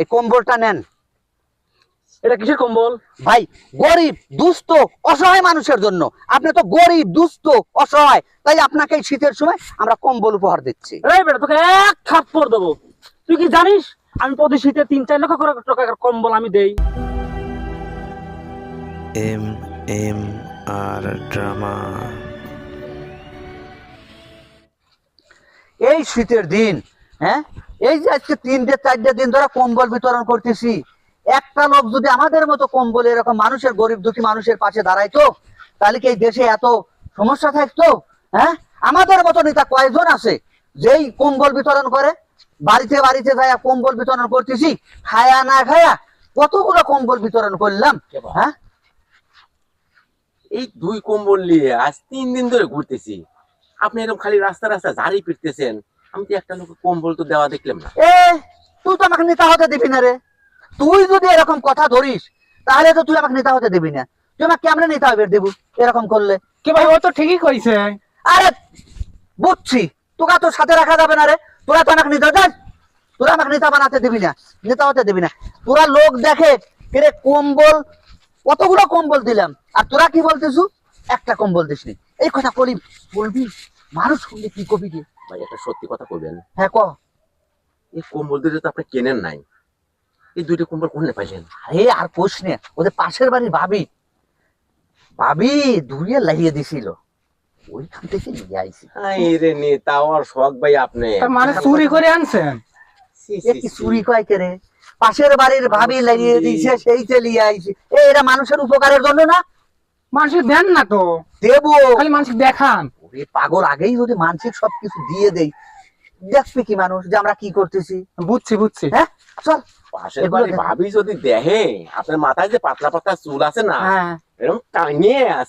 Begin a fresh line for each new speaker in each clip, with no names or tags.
এই কম্বলটা নেন।
এটা কিসের কম্বল?
ভাই গরিব দুস্থ অসহায় মানুষের জন্য। আপনি তো গরিব দুস্থ অসহায়। তাই আপনাকে এই শীতের সময় আমরা কম্বল উপহার দিচ্ছি।
এই বেটা তোকে এক থাপ্পড় দেবো। তুই কি জানিস? আমি প্রতি শীতে তিন চার লক্ষ করে টাকার কম্বল আমি দেই।
M M R drama.
এই শীতের দিন হ্যাঁ? এই যে আজকে তিনটে চারটে দিন ধরে কম্বল বিতরণ করতেছি একটা লোক যদি আমাদের মতো কম্বল এরকম মানুষের গরিব দুঃখী মানুষের পাশে দাঁড়াইতো তাহলে কি এই দেশে এত সমস্যা থাকতো? হ্যাঁ? আমাদের মতো নেতা কয়জন আছে যেই কম্বল বিতরণ করে? বাড়িতে বাড়িতে যাইয়া কম্বল বিতরণ করতেছি খায়া না খায়া কতগুলো কম্বল বিতরণ করলাম? হ্যাঁ?
এই দুই কম্বল নিয়ে আজ তিন দিন ধরে ঘুরতেছি। আপনি এরকম খালি রাস্তা রাস্তা ঝাড়ি পিটতেছেন আমি তো একটা লোক কম্বল তো দেওয়া দেখলাম না।
এ তুই তো আমাকে নেতা হতে দিবি না রে। তুই যদি এরকম কথা ধরিস তাহলে তো তুই আমাকে নেতা হতে দিবি না। তুই আমাকে কেমনে নেতা হবে দেবু এরকম করলে?
কি ভাই ও তো ঠিকই কইছে।
আরে বুঝছি। তোকে তো সাথে রাখা যাবে না রে। তোরা তো আমাকে নেতা দেন তোরা আমাকে নেতা বানাতে দিবি না। নেতা হতে দিবি না। তোরা লোক দেখে রে কম্বল কতগুলো কম্বল দিলাম। আর তোরা কি বলতেছু? একটা কম্বল দিসনি। এই কথা বলি বলবি? মানুষ শুনলে কি কবি রে?
ভাই একটা সত্যি কথা কইবেন
হ্যাঁ ক
এই কম্বল দুটো তো আপনি কেনেন নাই এই দুইটা কম্বল কোনে পাইলেন?
আরে আর কোষ নে ওদের পাশের বাড়ির ভাবি। ভাবি ধুয়ে লাগিয়ে দিছিল। ওইখান থেকে নিয়ে আইছি।
রে নেতা আর শখ ভাই আপনি।
তার মানে চুরি করে আনছেন?
কি চুরি কয় কেরে পাশের বাড়ির ভাবি লাগিয়ে দিয়েছে সেইতে নিয়ে আইছি। এ এটা মানুষের উপকারের জন্য না?
মানুষ দেন না তো।
দেবো।
খালি মানুষ দেখান।
ওরে পাগল আগেই যদি মানসিক সবকিছু দিয়ে দেই দেখবে কি মানুষ যে আমরা কি করতেছি?
বুঝছি বুঝছি।
হ্যাঁ? চল।
পাশের বাড়ি ভাবি যদি দেখে আপনার মাথায় যে পাতলা পাতলা চুল আছে না
হ্যাঁ।
এরকম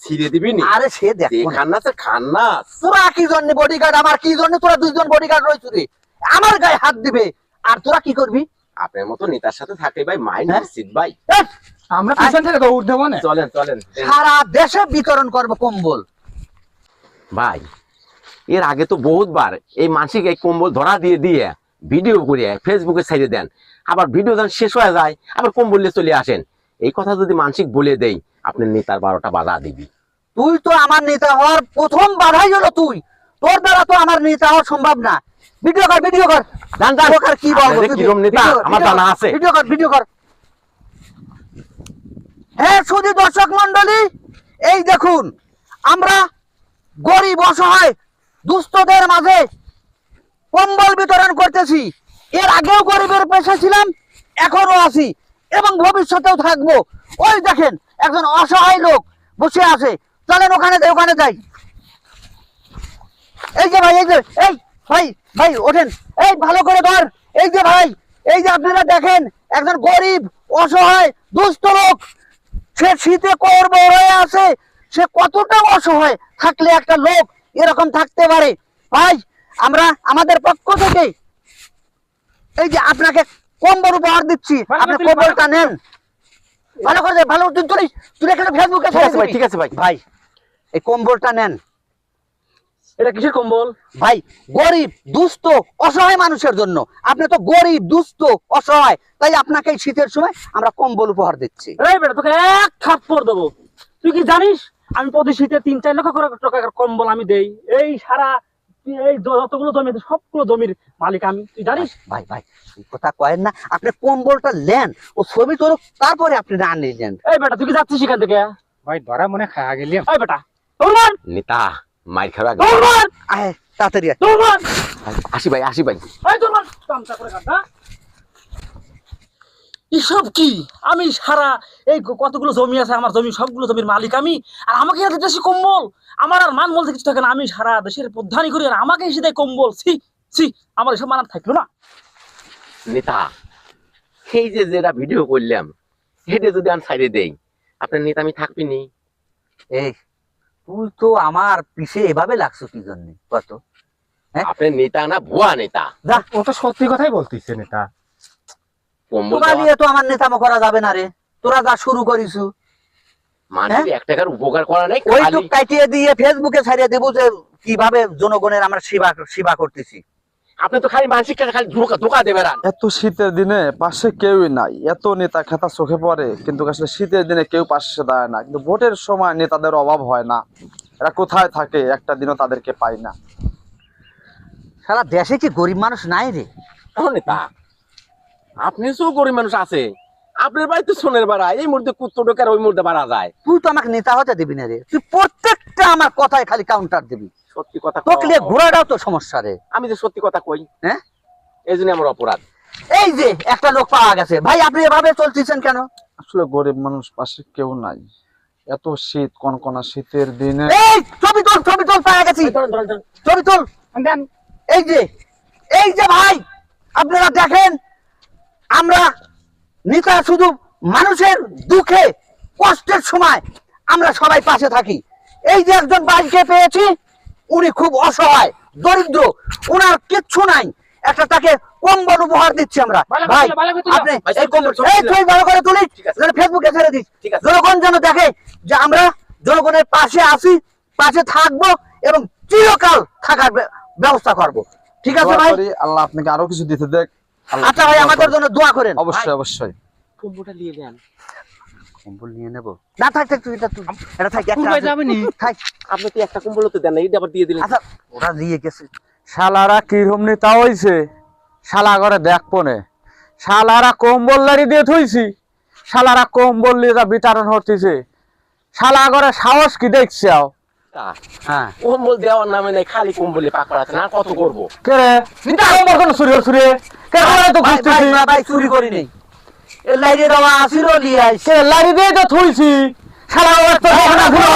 ছিঁড়ে দিবি নি?
আরে সে দেখো না।
খান্নাস খান্নাস।
তোরা কি জন্য বডিগার্ড আমার কি জন্য তোরা দুইজন বডিগার্ড রয়েছে রে? আমার গায়ে হাত দিবে। আর তোরা কি করবি?
আপনার মতো নেতার সাথে থাকে ভাই মাইন্ড
হ্যাঁ?
নিশ্চিত ভাই।
আমরা পিছন থেকে দৌড় দেবো না।
চলেন চলেন।
সারা দেশে বিতরণ করব কম্বল।
ভাই এর আগে তো বহুতবার এই মানসিক এই কম্বল ধরা দিয়ে দিয়ে ভিডিও করে ফেসবুকে ছেড়ে দেন। আবার ভিডিও যখন শেষ হয়ে যায় আবার কম্বল নিয়ে চলে আসেন। এই কথা যদি মানসিক বলে দেই আপনার নেতার বারোটা বাধা দিবি।
তুই তো আমার নেতা হওয়ার প্রথম বাধাই হলো তুই। তোর দ্বারা তো আমার নেতা হওয়া সম্ভব না। ভিডিও কর ভিডিও কর।
জান, জান।
লোক আর কি বলব
আপনাদের কিরম নেতা? আমার জানা আছে।
ভিডিও কর ভিডিও কর। হ্যাঁ শুধু দর্শক মন্ডলী এই দেখুন আমরা গরিব অসহায় দুস্থদের মাঝে কম্বল বিতরণ করতেছি। এর আগেও গরিবের পেশা ছিলাম এখনও আছি এবং ভবিষ্যতেও থাকব। ওই দেখেন, একজন অসহায় লোক বসে আছে। চলেন ওখানে যাই ওখানে যাই। এই যে ভাই, এই যে, এই ভাই ভাই, ওঠেন। এই ভালো করে ধর। এই যে ভাই, এই যে আপনারা দেখেন, একজন গরিব, অসহায়, দুস্থ লোক। সে শীতে করব হয়ে আছে। সে কতটা অসহায় থাকলে একটা লোক এরকম থাকতে পারে? ভাই আমরা আমাদের পক্ষ থেকে এই যে আপনাকে কম্বল উপহার দিচ্ছি। আপনি কম্বলটা নেন। ভালো করে ভালো তুই তুই এখানে ফেসবুকে
ঠিক আছে ভাই ঠিক আছে ভাই।
ভাই এই কম্বলটা নেন।
এটা কিসের কম্বল?
ভাই গরিব দুস্থ অসহায় মানুষের জন্য। আপনি তো গরিব দুস্থ অসহায়। তাই আপনাকে শীতের সময় আমরা কম্বল উপহার দিচ্ছি।
তোকে এক থাপ্পড় দেবো। তুই কি জানিস? আমি প্রতি শীতে তিন চার লক্ষ করে টাকার কম্বল আমি দেই। এই সারা এই যতগুলো জমি সবগুলো জমির মালিক আমি। তুই জানিস?
ভাই ভাই কথা কয়েন না। আপনি কম্বলটা নেন ও ছবি তোর তারপরে আপনি না নিলেন।
এই বেটা তুই কি যাচ্ছিস সেখান থেকে?
ভাই ধরা মনে খাওয়া গেলাম
এই বেটা দৌড় মার!
নেতা মাইর খাওয়া
দৌড় মার!
আয় তাড়াতাড়ি আয়।
দৌড়
আসি ভাই আসি ভাই।
এই দৌড় মার! চামচা করে কাট হ্যাঁ? এসব কি? আমি সারা এই কতগুলো জমি আছে আমার জমি সবগুলো জমির মালিক আমি আর আমাকে এত দেশে কম্বল? আমার আর মান বলতে কিছু থাকে না আমি সারা দেশের প্রধানই করি আর আমাকে এসে দেয় কম্বল। ছি ছি আমার এসব মানার থাকল না।
নেতা এই যে যেটা ভিডিও করলাম এটা যদি আমি সাইডে দেই আপনার নেতা আমি থাকবি নি?
এই তুই তো আমার পিছে এভাবে লাগছো কি জন্য? কত? হ্যাঁ?
আপনার নেতা না ভুয়া নেতা।
যা।
ও তো সত্যি কথাই বলতেছে নেতা।
তোরা নিয়ে তো আমার নেতামো করা যাবে না রে। তোরা যা শুরু করিছু
মানুষ এক টাকার উপকার করা নাই
ওই কাটিয়ে দিয়ে ফেসবুকে ছাড়িয়ে দেবো যে কীভাবে জনগণের আমরা সেবা সেবা করতেছি।
আপনি তো খালি মানসিক খালি ধোকা ধোকা দেবেন
এত শীতের দিনে পাশে কেউই নাই। এত নেতা খেতা চোখে পড়ে কিন্তু আসলে শীতের দিনে কেউ পাশে দাঁড়ায় না। কিন্তু ভোটের সময় নেতাদের অভাব হয় না। এরা কোথায় থাকে একটা দিনও তাদেরকে পাই না।
সারা দেশে কি গরিব মানুষ নাই রে?
নেতা আপনি তো গরিব মানুষ আছে। আপনার বাড়িতে সোনের বাড়া এই মুহূর্তে কুত্তো ঢোকার ওই মুহূর্তে বাড়া যায়।
তুই তো আমাকে নেতা হতে দিবি না রে। তুই প্রত্যেকটা আমার কথায় খালি কাউন্টার দিবি।
সত্যি কথা।
তোকে ঘোরাটাও তো সমস্যা রে।
আমি যে সত্যি কথা কই
হ্যাঁ?
এই জন্য আমার অপরাধ।
এই যে একটা লোক পাওয়া গেছে। ভাই আপনি এভাবে চলতেছেন কেন?
আসলে গরিব মানুষ পাশে কেউ নাই। এত শীত কনকনা শীতের দিনে।
এই ছবি তোল ছবি তোল পাওয়া গেছি। ছবি তোল।
দেন।
এই যে এই যে ভাই আপনারা দেখেন আমরা নেতা শুধু মানুষের দুঃখে কষ্টের সময় আমরা সবাই পাশে থাকি। এই যে একজন ভাইকে পেয়েছি উনি খুব অসহায় দরিদ্র ওনার কিচ্ছু নাই। একটা তাকে কম্বল উপহার দিচ্ছি আমরা। ভাই
তুলো।
আপনি এই কম্বল এই তুই ভালো করে তুলিস যেন ফেসবুকে ছেড়ে দিস। জনগণ যেন দেখে যে আমরা জনগণের পাশে আছি পাশে থাকব এবং চিরকাল থাকার ব্যবস্থা করব। ঠিক আছে ভাই?
আল্লাহ আপনাকে আরও কিছু দিতে দেখ।
আচ্ছা ভাই আমাদের। জন্য দোয়া করেন।
অবশ্যই অবশ্যই।
কুম্ভটা নিয়ে নেন।
কম্বল নিয়ে নেব? না থাক থাক তুই এটা তুই এটা থাক একটা আছে।
যাবেনি?
থাক।
আপনি তো একটা কুম্বল তো দেন? না এটা আবার দিয়ে দিলেন।
আচ্ছা। ওরা দিয়ে গেছে।
শালারা কিরম নেতা হইছে? শালা করে দেখব নে শালারা কম্বল দিয়ে থইছি। শালারা কম্বল নিয়ে যা বিতরণ হতেছে। শালা করে সাহস কি দেখছি আও?
হ্যাঁ।
কম্বল দেওয়ার নামে নাই খালি কম্বলে পাকড় আছে না কত করব?
কে রে? নিতা কম্বল কোন? চুরি চুরি কে করে তো খুঁজতেছি
ভাই, ভাই চুরি করি নেই এ লাইরে দেওয়া আসিল নিয়ে আইছে
সে লাড়ি দিয়ে তো থইছি শালা ওর তো ঘুরো।